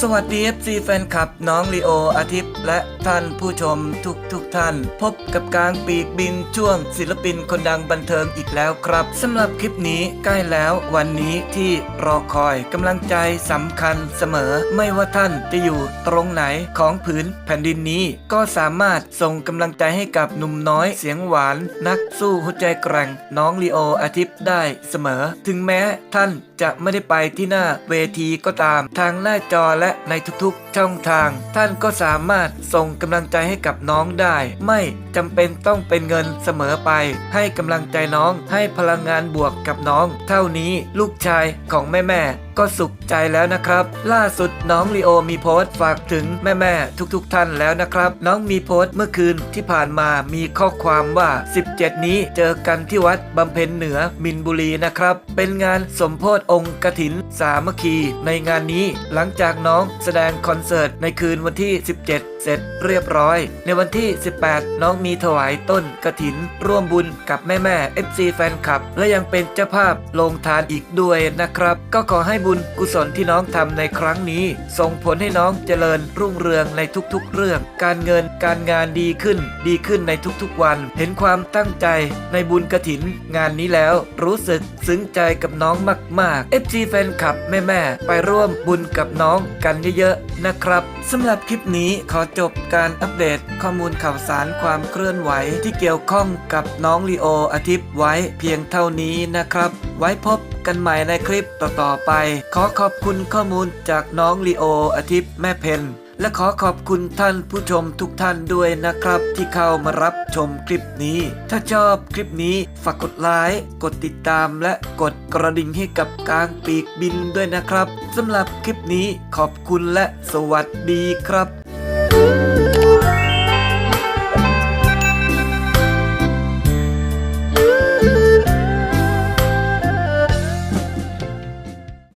สวัสดี FC แฟนคลับน้องลีโออาทิตย์ และท่านผู้ชมทุกทุกท่าน พบกับกลางปีกบินช่วงศิลปินคนดังบันเทิงอีกแล้วครับสำหรับคลิปนี้ใกล้แล้ววันนี้ที่รอคอยกำลังใจสำคัญเสมอ ไม่ว่าท่านจะอยู่ตรงไหนของผืนแผ่นดินนี้ ก็สามารถส่งกำลังใจให้กับหนุ่มน้อยเสียงหวาน นักสู้หัวใจแกร่งน้องลีโออาทิตย์ได้เสมอ ถึงแม้ท่านจะไม่ได้ไปที่หน้าเวทีก็ตามทางหน้าจอและในทุกๆช่องทาง ท่านก็สามารถส่งกำลังใจให้กับน้องได้ ไม่จำเป็นต้องเป็นเงินเสมอไป ให้กำลังใจน้องให้พลังงานบวกกับน้อง เท่านี้ลูกชายของแม่แม่ก็สุขใจแล้วนะครับ ล่าสุดน้องลีโอมีโพสต์ฝากถึงแม่แม่ๆทุกๆท่านแล้วนะครับ น้องมีโพสต์เมื่อคืนที่ผ่านมามีข้อความว่า 17 นี้เจอกันที่วัดบำเพ็ญเหนือมินบุรีนะครับ เป็นงานสมโพธองค์กถินสามัคคี ในงานนี้หลังจากน้องแสดงคอนเสิร์ตในคืนวันที่ 17 เสร็จเรียบร้อย ในวันที่ 18 น้องมีถวายต้นกถิน ร่วมบุญกับแม่แม่ FC แฟนคลับ และยังเป็นเจ้าภาพลงทานอีกด้วยนะครับ ก็ขอให้บุญกุศลที่น้องทำในครั้งนี้ ส่งผลให้น้องเจริญรุ่งเรืองในทุกๆ เรื่อง การเงินการงานดีขึ้น ดีขึ้นในทุกๆวัน เห็นความตั้งใจในบุญกระถิน งานนี้แล้วรู้สึกซึ้งใจกับน้องมากๆ FC แฟนคลับแม่ๆไปร่วมบุญกับน้องกันเยอะๆนะครับสำหรับคลิปนี้ขอจบการอัปเดตข้อมูลข่าวสารความเคลื่อนไหวที่เกี่ยวข้องกับน้องลีโออาทิตย์ไว้เพียงเท่านี้นะครับ ไว้พบกันใหม่ในคลิปต่อๆไป ขอขอบคุณข้อมูลจากน้องลีโออาทิตย์แม่เพนและขอขอบคุณท่านผู้ชมทุกท่านด้วยนะครับ ที่เข้ามารับชมคลิปนี้ ถ้าชอบคลิปนี้ฝากกดไลค์กดติดตามและกดกระดิ่งให้กับกลางปีกบินด้วยนะครับสำหรับคลิปนี้ขอบคุณและสวัสดีครับ